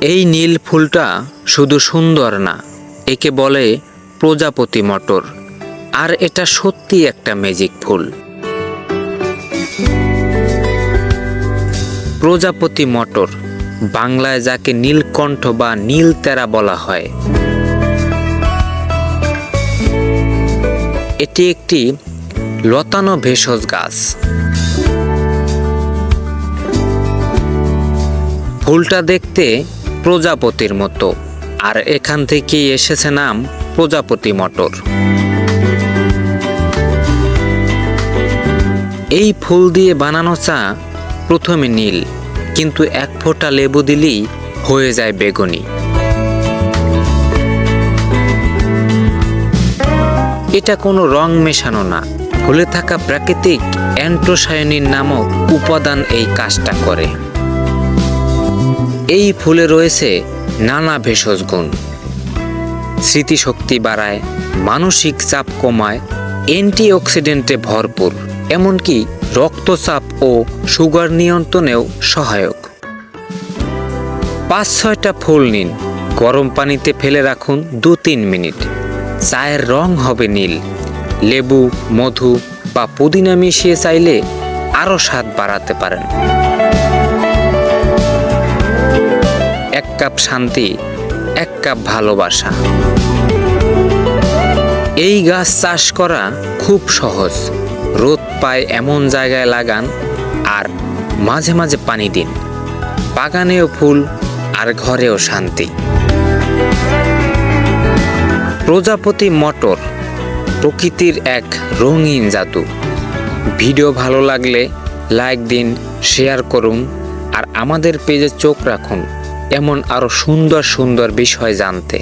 এই নীল ফুলটা শুধু সুন্দর না, একে বলে প্রজাপতি মটর। আর এটা সত্যি একটা ম্যাজিক ফুল। প্রজাপতি মটর, বাংলায় যাকে নীলকণ্ঠ বা নীলতেরা বলা হয়। এটি একটি লতানো ভেষজ গাছ। ফুলটা দেখতে প্রজাপতির মতো। আর এখান থেকেই এসেছে নাম প্রজাপতি মটর। এই ফুল দিয়ে বানানো চা প্রথমে নীল, কিন্তু এক ফোঁটা লেবু দিলেই হয়ে যায় বেগুনি। এটা কোনো রং মেশানো না, ফুলে থাকা প্রাকৃতিক অ্যান্টোসায়নিন নামক উপাদান এই কাজটা করে। এই ফুলে রয়েছে নানা ভেষজ গুণ। স্মৃতিশক্তি বাড়ায়, মানসিক চাপ কমায়, অ্যান্টিঅক্সিডেন্টে ভরপুর, এমনকি রক্তচাপ ও সুগার নিয়ন্ত্রণেও সহায়ক। পাঁচ, ছয়টা ফুল নিন। গরম পানিতে ফেলে রাখুন দু, তিন মিনিট। চায়ের রং হবে নীল। লেবু, মধু বা পুদিনা মিশিয়ে চাইলে আরও স্বাদ বাড়াতে পারেন। কাপ শান্তি, এক কাপ ভালোবাসা। এই গাছ চাষ করা খুব সহজ। রোদ পায় এমন জায়গায় লাগান আর মাঝে মাঝে পানি দিন। বাগানেও ফুল আর ঘরেও শান্তি। প্রজাপতি মটর প্রকৃতির এক রঙিন জাতু ভিডিও ভালো লাগলে লাইক দিন, শেয়ার করুন আর আমাদের পেজে চোখ রাখুন। এমন আরও সুন্দর সুন্দর বিষয় জানতে।